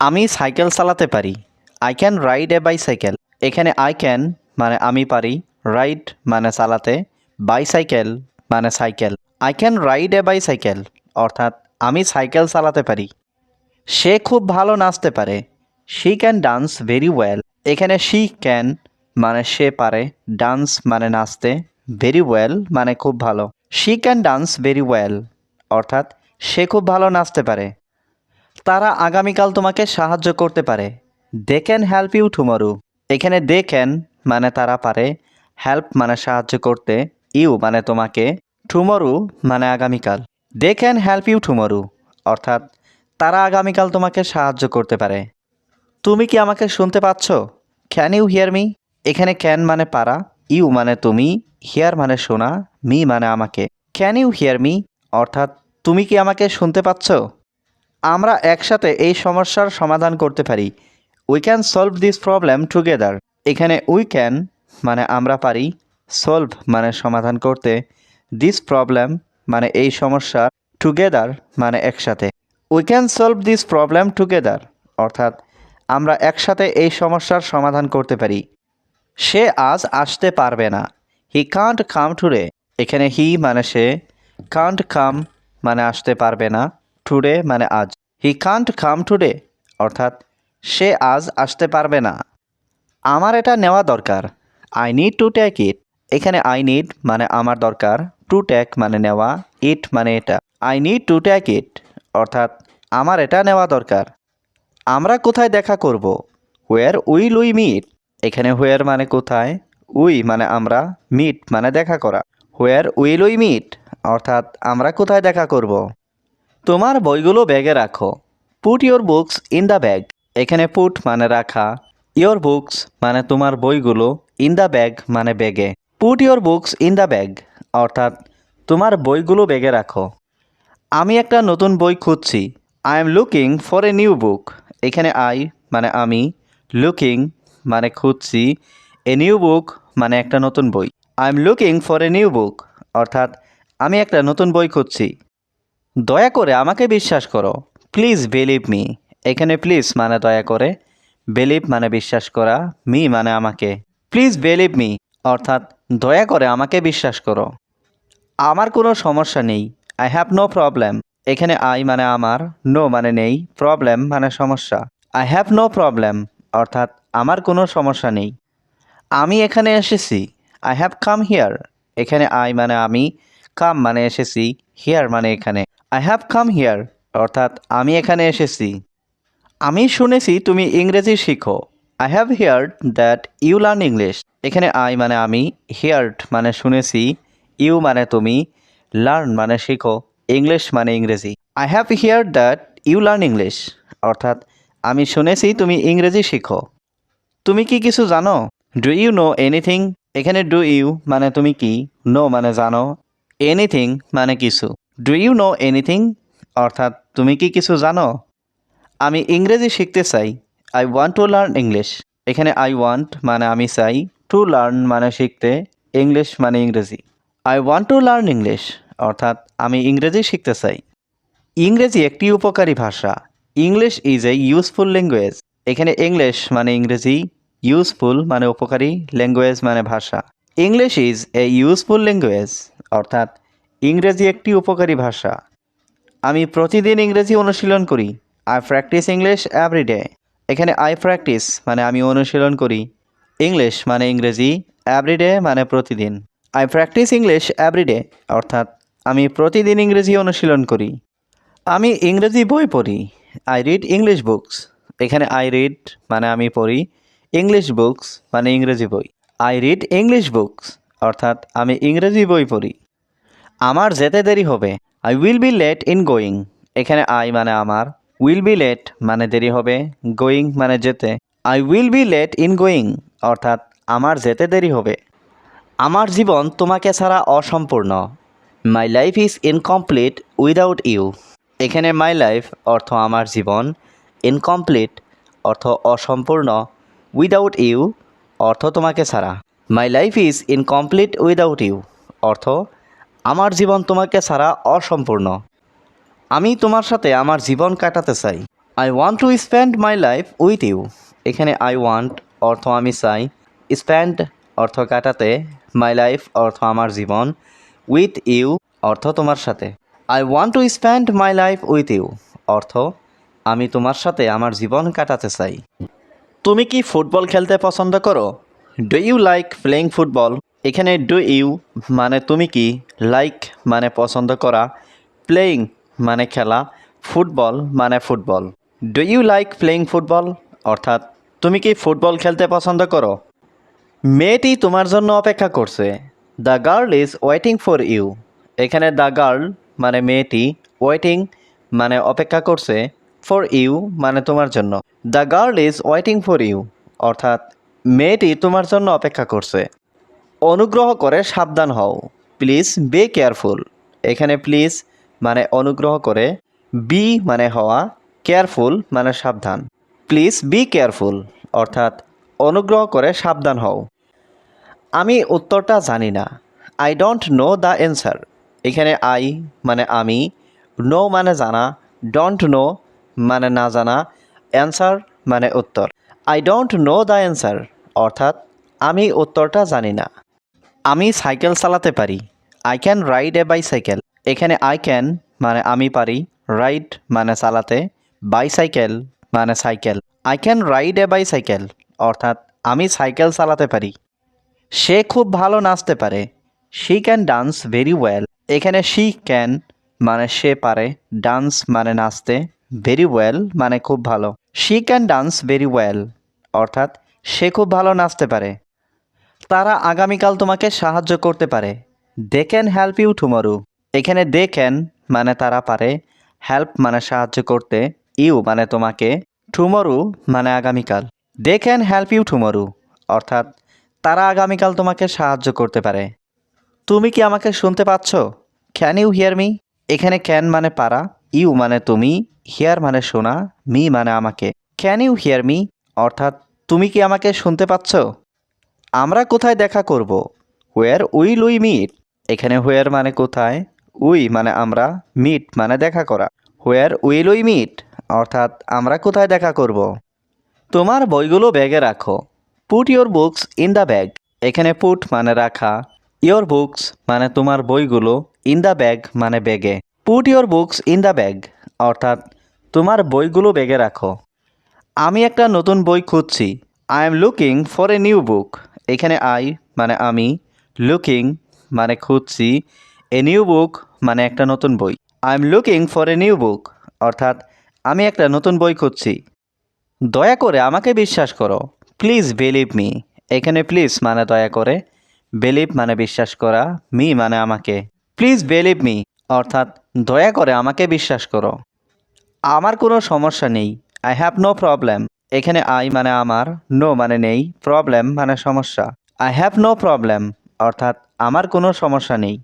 আমি সাইকেল চালাতে পারি। I can ride a bicycle এখানে আই ক্যান মানে আমি পারি। রাইড মানে চালাতে। বাইসাইকেল মানে cycle. I can ride a bicycle অর্থাৎ আমি সাইকেল চালাতে পারি। সে খুব ভালো নাচতে পারে। She can dance very well এখানে শি ক্যান মানে সে পারে। ডান্স মানে নাচতে ভেরি ওয়েল মানে খুব ভালো। She can dance very well অর্থাৎ সে খুব ভালো নাচতে পারে। তারা আগামীকাল তোমাকে সাহায্য করতে পারে। They can help you tomorrow এখানে দে ক্যান মানে তারা পারে। হেল্প মানে সাহায্য করতে ইউ মানে তোমাকে টুমরো মানে আগামীকাল। They can help you tomorrow অর্থাৎ তারা আগামীকাল তোমাকে সাহায্য করতে পারে। তুমি কি আমাকে শুনতে পাচ্ছ? ক্যান ইউ হিয়ার মি এখানে ক্যান মানে পারা ইউ মানে তুমি হিয়ার মানে শোনা মি মানে আমাকে। ক্যান ইউ হিয়ার মি অর্থাৎ তুমি কি আমাকে শুনতে পাচ্ছ? আমরা একসাথে এই সমস্যার সমাধান করতে পারি। We can solve this problem together এখানে উই ক্যান মানে আমরা পারি। সলভ মানে সমাধান করতে। দিস প্রবলেম মানে এই সমস্যা টুগেদার মানে একসাথে। We can solve this problem together অর্থাৎ আমরা একসাথে এই সমস্যার সমাধান করতে পারি। সে আজ আসতে পারবে না। হি কান্ট কাম টুডে এখানে হি মানে সে। কান্ট কাম মানে আসতে পারবে না। টুডে মানে আজ। হি কান্ট কাম টুডে অর্থাৎ সে আজ আসতে পারবে না। আমার এটা নেওয়া দরকার। I need to take it এখানে আই নিড মানে আমার দরকার। টু টেক মানে নেওয়া ইট মানে এটা। I need to take it অর্থাৎ আমার এটা নেওয়া দরকার। আমরা কোথায় দেখা করব? হোয়ার উইল উই মিট এখানে হোয়ার মানে কোথায়? উই মানে আমরা মিট মানে দেখা করা। হোয়ার উইল উই মিট অর্থাৎ আমরা কোথায় দেখা করব? তোমার বইগুলো ব্যাগে রাখো। Put your books in the bag এখানে পুট মানে রাখা। ইয়োর বুকস মানে তোমার বইগুলো ইন দ্য ব্যাগ মানে ব্যাগে। Put your books in the bag অর্থাৎ তোমার বইগুলো ব্যাগে রাখো। আমি একটা নতুন বই খুঁজছি। I am looking for a new book এখানে আই মানে আমি। লুকিং মানে খুঁজছি। এ নিউ বুক মানে একটা নতুন বই। I am looking for a new book অর্থাৎ আমি একটা নতুন বই খুঁজছি। দয়া করে আমাকে বিশ্বাস করো। প্লিজ বিলিভ মি এখানে প্লিজ মানে দয়া করে। বিলিভ মানে বিশ্বাস করা। মি মানে আমাকে। প্লিজ বিলিভ মি অর্থাৎ দয়া করে আমাকে বিশ্বাস করো। আমার কোনো সমস্যা নেই। আই হ্যাভ নো প্রবলেম এখানে আই মানে আমার নো মানে নেই। প্রবলেম মানে সমস্যা। আই হ্যাভ নো প্রবলেম অর্থাৎ আমার কোনো সমস্যা নেই। আমি এখানে এসেছি। আই হ্যাভ কাম হিয়ার এখানে আই মানে আমি কাম মানে এসেছি। হিয়ার মানে এখানে। আই হ্যাভ কাম হিয়ার অর্থাৎ আমি এখানে এসেছি। আমি শুনেছি তুমি ইংরেজি শিখো। I have heard that you learn English এখানে আই মানে আমি হিয়ার্ড মানে শুনেছি ইউ মানে তুমি লার্ন মানে শিখো ইংলিশ মানে ইংরেজি। I have heard that you learn English অর্থাৎ আমি শুনেছি তুমি ইংরেজি শিখো। তুমি কি কিছু জানো? ডু ইউ নো এনিথিং এখানে ডু ইউ মানে তুমি কি? নো মানে জানো। এনিথিং মানে কিছু। ডু ইউ নো এনিথিং অর্থাৎ, তুমি কি কিছু জানো? আমি ইংরেজি শিখতে চাই। I want to learn English এখানে আই ওয়ান্ট মানে আমি চাই। টু লার্ন মানে শিখতে। ইংলিশ মানে ইংরেজি। I want to learn English অর্থাৎ, আমি ইংরেজি শিখতে চাই। ইংরেজি একটি উপকারী ভাষা। English is a useful language এখানে ইংলিশ মানে ইংরেজি। ইউজফুল মানে উপকারী। ল্যাঙ্গুয়েজ মানে ভাষা। English is a useful language অর্থাৎ ইংরেজি একটি উপকারী ভাষা। আমি প্রতিদিন ইংরেজি অনুশীলন করি। I practise English every day এখানে আই প্র্যাকটিস মানে আমি অনুশীলন করি। ইংলিশ মানে ইংরেজি এভরিডে মানে প্রতিদিন। আই প্র্যাকটিস ইংলিশ এভরিডে অর্থাৎ আমি প্রতিদিন ইংরেজি অনুশীলন করি। আমি ইংরেজি বই পড়ি। আই রিড ইংলিশ বুকস এখানে আই রিড মানে আমি পড়ি। ইংলিশ বুকস মানে ইংরেজি বই। আই রিড ইংলিশ বুকস অর্থাৎ আমি ইংরেজি বই পড়ি। আমার যেতে দেরি হবে। I will be late in going এখানে আই মানে আমার। উইল বি লেট মানে দেরি হবে। গোয়িং মানে যেতে। I will be late in going অর্থাৎ আমার যেতে দেরি হবে। আমার জীবন তোমাকে ছাড়া অসম্পূর্ণ। My life is incomplete without you এখানে মাই লাইফ অর্থ আমার জীবন। ইনকমপ্লিট অর্থ অসম্পূর্ণ। উইদাউট ইউ অর্থ তোমাকে ছাড়া। My life is incomplete without you অর্থ আমার জীবন তোমাকে ছাড়া অসম্পূর্ণ। আমি তোমার সাথে আমার জীবন কাটাতে চাই। I want to spend my life with you এখানে আই ওয়ান্ট অর্থ আমি চাই। স্পেন্ড অর্থ কাটাতে। মাই লাইফ অর্থ আমার জীবন। উইথ ইউ অর্থ তোমার সাথে। I want to spend my life with you অর্থ, আমি তোমার সাথে আমার জীবন কাটাতে চাই। তুমি কি ফুটবল খেলতে পছন্দ করো? Do you like playing football এখানে ডু ইউ মানে তুমি কি লাইক মানে পছন্দ করা প্লেইং মানে খেলা ফুটবল মানে football do you like playing football অর্থাৎ, তুমি কি ফুটবল খেলতে পছন্দ করো? মেয়েটি তোমার জন্য অপেক্ষা করছে। The girl is waiting for you এখানে দ্য গার্ল মানে মেয়েটি ওয়েটিং মানে অপেক্ষা করছে ফর ইউ মানে তোমার জন্য। The girl is waiting for you অর্থাৎ, মেয়েটি তোমার জন্য অপেক্ষা করছে। অনুগ্রহ করে সাবধান হও। প্লিজ বি কেয়ারফুল এখানে প্লিজ মানে অনুগ্রহ করে বি মানে হওয়া কেয়ারফুল মানে সাবধান। প্লিজ বি কেয়ারফুল অর্থাৎ অনুগ্রহ করে সাবধান হও। আমি উত্তরটা জানি না। I don't know the answer এখানে আই মানে আমি নো মানে জানা ডোন্ট নো মানে না জানা অ্যান্সার মানে উত্তর। I don't know the answer অর্থাৎ আমি উত্তরটা জানি না। আমি সাইকেল চালাতে পারি। I can ride a bicycle এখানে আই ক্যান মানে আমি পারি। রাইড মানে চালাতে। বাইসাইকেল মানে cycle. I can ride a bicycle অর্থাৎ আমি সাইকেল চালাতে পারি। সে খুব ভালো নাচতে পারে। She can dance very well এখানে শি ক্যান মানে সে পারে। ডান্স মানে নাচতে ভেরি ওয়েল মানে খুব ভালো। She can dance very well অর্থাৎ সে খুব ভালো নাচতে পারে। তারা আগামীকাল তোমাকে সাহায্য করতে পারে। They can help you tomorrow এখানে দে ক্যান মানে তারা পারে। হেল্প মানে সাহায্য করতে। ইউ মানে তোমাকে টুমরু মানে আগামীকাল। They can help you tomorrow অর্থাৎ তারা আগামীকাল তোমাকে সাহায্য করতে পারে। তুমি কি আমাকে শুনতে পাচ্ছ? ক্যান ইউ হিয়ার মি এখানে ক্যান মানে পারা। ইউ মানে তুমি। হিয়ার মানে শোনা। মি মানে আমাকে। ক্যান ইউ হিয়ার মি অর্থাৎ তুমি কি আমাকে শুনতে পাচ্ছ? আমরা কোথায় দেখা করব? হোয়ার উই মিট এখানে হোয়ার মানে কোথায়? উই মানে আমরা মিট মানে দেখা করা। হোয়ার উইল উই মিট অর্থাৎ আমরা কোথায় দেখা করব? তোমার বইগুলো ব্যাগে রাখো। Put your books in the bag এখানে পুট মানে রাখা। ইয়োর বুকস মানে তোমার বইগুলো ইন দ্য ব্যাগ মানে ব্যাগে। Put your books in the bag অর্থাৎ তোমার বইগুলো ব্যাগে রাখো। আমি একটা নতুন বই খুঁজছি। I am looking for a new book এখানে আই মানে আমি লুকিং মানে খুঁজছি এ নিউ বুক মানে একটা নতুন বই। I am looking for a new book অর্থাৎ আমি একটা নতুন বই খুঁজছি। দয়া করে আমাকে বিশ্বাস করো প্লিজ বিলিভ মি এখানে প্লিজ মানে দয়া করে বিলিভ মানে বিশ্বাস করা মি মানে আমাকে। প্লিজ বিলিভ মি অর্থাৎ দয়া করে আমাকে বিশ্বাস করো। আমার কোনো সমস্যা নেই আই হ্যাভ নো প্রবলেম এখানে আই মানে আমার নো মানে নেই প্রবলেম মানে সমস্যা। আই হ্যাভ নো প্রবলেম অর্থাৎ আমার কোনো সমস্যা নেই।